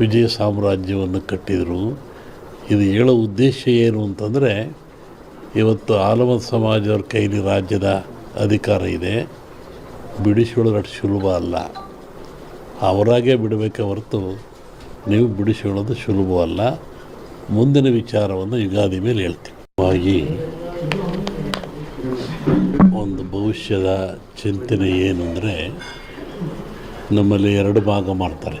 ವಿಜಯ ಸಾಮ್ರಾಜ್ಯವನ್ನು ಕಟ್ಟಿದರು. ಇದು ಹೇಳೋ ಉದ್ದೇಶ ಏನು ಅಂತಂದರೆ, ಇವತ್ತು ಆಲಮತ್ ಸಮಾಜದವ್ರ ಕೈಲಿ ರಾಜ್ಯದ ಅಧಿಕಾರ ಇದೆ. ಬಿಡಿಸಿಕೊಳ್ಳೋದು ಅಷ್ಟು ಸುಲಭ ಅಲ್ಲ. ಅವರಾಗೇ ಬಿಡಬೇಕೆ ಹೊರತು ನೀವು ಬಿಡಿಸಿಕೊಳ್ಳೋದು ಸುಲಭವಲ್ಲ ಮುಂದಿನ ವಿಚಾರವನ್ನು ಯುಗಾದಿ ಮೇಲೆ ಹೇಳ್ತೀವಿ ಒಂದು ಭವಿಷ್ಯದ ಚಿಂತನೆ ಏನು ಅಂದರೆ, ನಮ್ಮಲ್ಲಿ ಎರಡು ಭಾಗ ಮಾಡ್ತಾರೆ.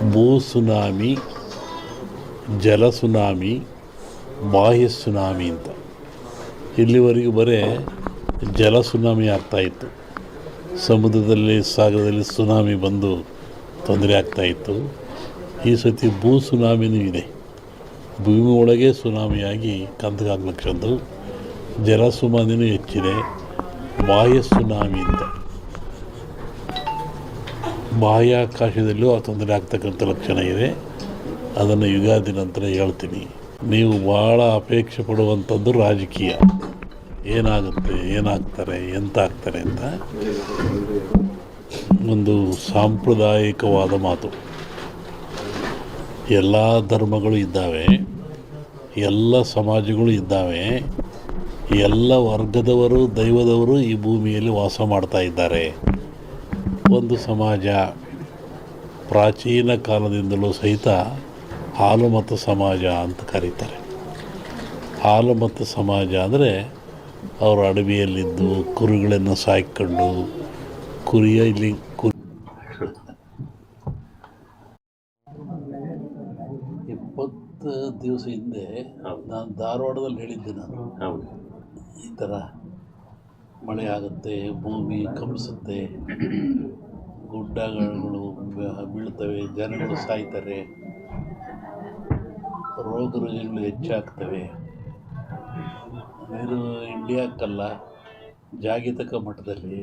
ಭೂ ಸುನಾಮಿ ಜಲ ಸುನಾಮಿ ಬಾಹ್ಯ ಸುನಾಮಿ ಅಂತ. ಇಲ್ಲಿವರೆಗೂ ಬರೇ ಜಲ ಸುನಾಮಿ ಆಗ್ತಾಯಿತ್ತು ಸಮುದ್ರದಲ್ಲಿ, ಸಾಗರದಲ್ಲಿ ಸುನಾಮಿ ಬಂದು ತೊಂದರೆ ಆಗ್ತಾಯಿತ್ತು ಈ ಸತಿ ಭೂ ಸುನಾಮಿನೂ ಇದೆ. ಭೂಮಿ ಒಳಗೆ ಸುನಾಮಿಯಾಗಿ ಕಂದಗಾಗ್ಲಕ್ಷದ್ದು ಜಲ ಸುನಾಮಿನೂ ಹೆಚ್ಚಿದೆ. ಬಾಹ್ಯ ಸುನಾಮಿ ಅಂತ. ಬಾಹ್ಯಾಕಾಶದಲ್ಲೂ ಆ ತೊಂದರೆ ಆಗ್ತಕ್ಕಂಥ ಲಕ್ಷಣ ಇದೆ. ಅದನ್ನು ಯುಗಾದಿ ನಂತರ ಹೇಳ್ತೀನಿ. ನೀವು ಭಾಳ ಅಪೇಕ್ಷೆ ಪಡುವಂಥದ್ದು ರಾಜಕೀಯ. ಏನಾಗುತ್ತೆ, ಏನಾಗ್ತಾರೆ ಎಂತ ಆಗ್ತಾರೆ ಅಂತ ಒಂದು ಸಾಂಪ್ರದಾಯಿಕವಾದ ಮಾತು. ಎಲ್ಲ ಧರ್ಮಗಳು ಇದ್ದಾವೆ, ಎಲ್ಲ ಸಮಾಜಗಳು ಇದ್ದಾವೆ, ಎಲ್ಲ ವರ್ಗದವರು, ದೈವದವರು ಈ ಭೂಮಿಯಲ್ಲಿ ವಾಸ ಮಾಡ್ತಾ ಇದ್ದಾರೆ. ಒಂದು ಸಮಾಜ ಪ್ರಾಚೀನ ಕಾಲದಿಂದಲೂ ಸಹಿತ ಹಾಲು ಮತ್ತು ಸಮಾಜ ಅಂತ ಕರೀತಾರೆ. ಹಾಲು ಮತ್ತು ಸಮಾಜ ಅಂದರೆ ಅವರು ಅಡವಿಯಲ್ಲಿದ್ದು ಕುರಿಗಳನ್ನು ಸಾಯ್ಕೊಂಡು ಕುರಿಯ ಇಲ್ಲಿ ಕುರಿ ಇಪ್ಪತ್ತು ದಿವಸ ಹಿಂದೆ ನಾನು ಧಾರವಾಡದಲ್ಲಿ ಹೇಳಿದ್ದೆ ನಾನು. ಈ ಥರ ಮಳೆ ಆಗುತ್ತೆ ಭೂಮಿ ಕಂಪಿಸುತ್ತೆ, ಗುಡ್ಡಗಳು ಬೀಳ್ತವೆ, ಜನಗಳು ಸಾಯ್ತಾರೆ ರೋಗ ರುಜಿನಗಳು ಹೆಚ್ಚಾಗ್ತವೆ. ಇದು ಇಂಡಿಯಾಕ್ಕಲ್ಲ ಜಾಗತಿಕ ಮಟ್ಟದಲ್ಲಿ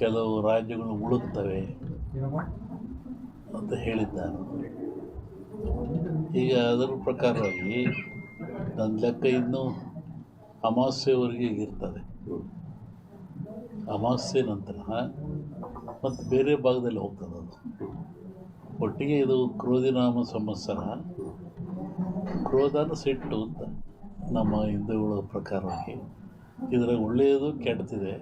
ಕೆಲವು ರಾಜ್ಯಗಳು ಮುಳುಗ್ತವೆ ಅಂತ ಹೇಳಿದ್ದ ನಾನು ಈಗ ಅದರ ಪ್ರಕಾರವಾಗಿ ನನ್ನ ಲೆಕ್ಕ ಇನ್ನೂ ಅಮಾವಾಸ್ಯೆವರೆಗೆ ಇರ್ತದೆ. ಅಮಾವಾಸ್ಯೆ ನಂತರ ಮತ್ತು ಬೇರೆ ಭಾಗದಲ್ಲಿ ಹೋಗ್ತದೆ ಅದು. ಒಟ್ಟಿಗೆ ಇದು ಕ್ರೋಧಿನಾಮ ಸಂವತ್ಸರ, ಕ್ರೋಧನ ಸಿಟ್ಟು ಅಂತ ನಮ್ಮ ಹಿಂದೂಗಳ ಪ್ರಕಾರವಾಗಿ. ಇದರಾಗ ಒಳ್ಳೆಯದು ಕೆಟ್ಟದಿದೆ.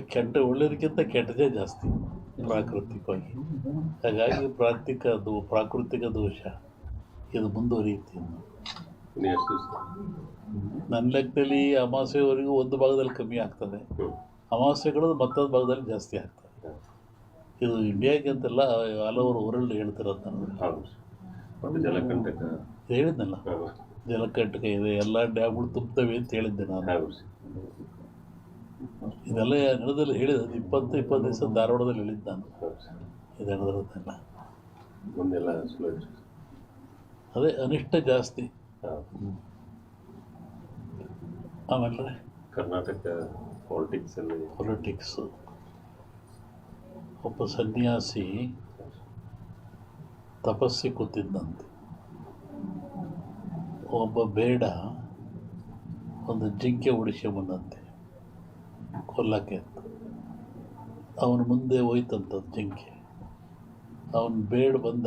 ಕೆಟ್ಟ ಒಳ್ಳೆಯದಕ್ಕಿಂತ ಕೆಟ್ಟದೇ ಜಾಸ್ತಿ ಪ್ರಾಕೃತಿಕವಾಗಿ. ಹಾಗಾಗಿ ಪ್ರಾಕೃತಿಕ ದೋ ಪ್ರಾಕೃತಿಕ ದೋಷ ಇದು ಮುಂದುವರಿಯುತ್ತೆ ಇನ್ನು ಇನ್ನು ಎಷ್ಟು ದಿವಸ ನನ್ನ ಲೆಕ್ಕದಲ್ಲಿ ಅಮಾವಾಸ್ಯವರೆಗೂ ಒಂದು ಭಾಗದಲ್ಲಿ ಕಮ್ಮಿ ಆಗ್ತದೆ. ಹ್ಞೂ ಅಮಾವಾಸ್ಯೆಗಳು ಮತ್ತೊಂದು ಭಾಗದಲ್ಲಿ ಜಾಸ್ತಿ ಆಗ್ತದೆ. ಇದು ಇಂಡಿಯಾಗೆ ಅಂತೆಲ್ಲ ಆಲ್ ಓವರ್ ವರ್ಲ್ಡ್ ಹೇಳ್ತಿರೋದು ನಾನು. ಹೌದು. ಜಲಕಂಟಕ. ಹೇಳಿದ್ನಲ್ಲ. ಜಲಕಂಟಕ ಇದೆ ಎಲ್ಲ ಡ್ಯಾಮ್ಗಳು ತುಂಬ್ತವೆ ಅಂತ ಹೇಳಿದ್ದೆ ನಾನು. ಹೌದು. ಇದೆಲ್ಲ ನಡೆದಲ್ಲಿ ಹೇಳಿದ ಇಪ್ಪತ್ತು ಇಪ್ಪತ್ತು ದಿವಸ ಧಾರವಾಡದಲ್ಲಿ ಹೇಳಿದ್ದೆ ನಾನು. ಇದೆಲ್ಲ ಇದು ನಡೆದಿರೋದೆಲ್ಲ ಮುಂದೆಲ್ಲ ಸ್ಲೋ ಇರ್ತದೆ ಅದೇ ಅನಿಷ್ಟ ಜಾಸ್ತಿ. ಆಮೇಲೆ ಕರ್ನಾಟಕ ಪಾಲಿಟಿಕ್ಸಲ್ಲಿ ಪೊಲಿಟಿಕ್ಸು ಒಬ್ಬ ಸನ್ಯಾಸಿ ತಪಸ್ಸಿ ಕೂತಿದ್ದಂತೆ. ಒಬ್ಬ ಬೇಡ ಒಂದು ಜಿಂಕೆ ಉಡಿಸ್ಕೊಂಬಂದಂತೆ ಕೊಲ್ಲಕ್ಕೆ ಅಂತ. ಅವನ ಮುಂದೆ ಹೋಯ್ತಂತದ್ದು ಜಿಂಕೆ. ಅವನು ಬೇಡ ಬಂದ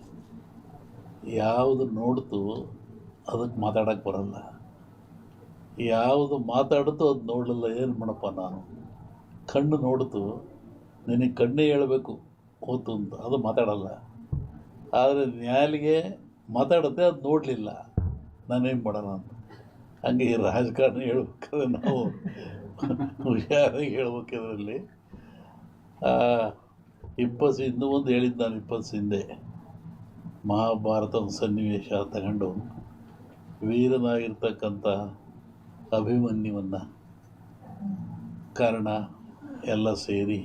ಯಾವುದು ನೋಡ್ತು ಅದಕ್ಕೆ ಮಾತಾಡೋಕ್ಕೆ ಬರಲ್ಲ. ಯಾವುದು ಮಾತಾಡ್ತು ಅದು ನೋಡಲಿಲ್ಲ, ಏನು ಮಾಡಪ್ಪ ನಾನು? ಕಣ್ಣು ನೋಡ್ತು, ನಿನಗೆ ಕಣ್ಣೇ ಹೇಳಬೇಕು ಓತು ಅಂತ. ಅದು ಮಾತಾಡಲ್ಲ. ಆದರೆ ನ್ಯಾಲಿಗೆ ಮಾತಾಡುತ್ತೆ ಅದು ನೋಡಲಿಲ್ಲ. ನಾನೇನು ಮಾಡೋಣ ಅಂತ. ಹಂಗೆ ಈ ರಾಜಕಾರಣ ಹೇಳ್ಬೇಕಾದ್ರೆ ನಾವು ಹುಷಾರಾಗಿ ಹೇಳ್ಬೇಕು ಇದರಲ್ಲಿ ಇಪ್ಪತ್ತು ಇನ್ನೂ ಒಂದು ಹೇಳಿದ್ದು ನಾನು ಇಪ್ಪತ್ತು ಹಿಂದೆ. ಮಹಾಭಾರತದ ಸನ್ನಿವೇಶ ತಗೊಂಡು ವೀರನಾಗಿರ್ತಕ್ಕಂಥ ಅಭಿಮನ್ಯುವನ್ನು ಕಾರಣ ಎಲ್ಲ ಸೇರಿ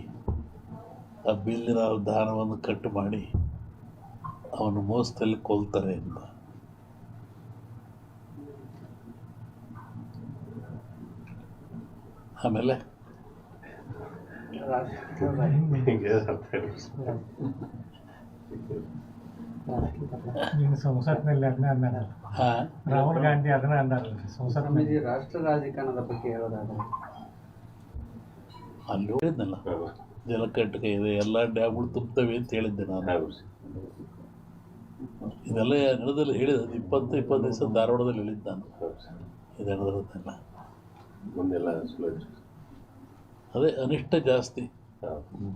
ಆ ಬಿಲ್ಲಿನ ದಾನವನ್ನು ಕಟ್ಟು ಮಾಡಿ ಅವನು ಮೋಸದಲ್ಲಿ ಕೊಲ್ತಾರೆ ಅಂತ. ಆಮೇಲೆ ಸಂಸತ್ನಲ್ಲಿ ಅದನ್ನ ಅಂದಾರಲ್ಲ ರಾಹುಲ್ ಗಾಂಧಿ ಅದನ್ನ ಅಂದಾರಲ್ಲ ಸಂಸತ್ನಲ್ಲಿ ರಾಷ್ಟ್ರ ರಾಜಕಾರಣದ ಬಗ್ಗೆ ಹೇಳೋದಾದ್ರೆ ಅಲ್ಲಿ ಹೇಳಿದ್ನಲ್ಲ ಹೌದು ಜಲಕಂಟಕ ಇದೆ ಎಲ್ಲ ಡ್ಯಾಮ್ಗಳು ತುಂಬ್ತವೆ ಅಂತ ಹೇಳಿದ್ದೆ ನಾನು ಇದೆಲ್ಲ ನಡೆದಲ್ಲಿ ಹೇಳಿದ ಇಪ್ಪತ್ತು ಇಪ್ಪತ್ತು ದಿವಸ ಧಾರವಾಡದಲ್ಲಿ ಹೇಳಿದ್ದ ನಾನು ಇದು ನಡೆದಿರೋದೆಲ್ಲ ಮುಂದೆಲ್ಲ ಅದೇ ಅನಿಷ್ಟ ಜಾಸ್ತಿ ಹೌದು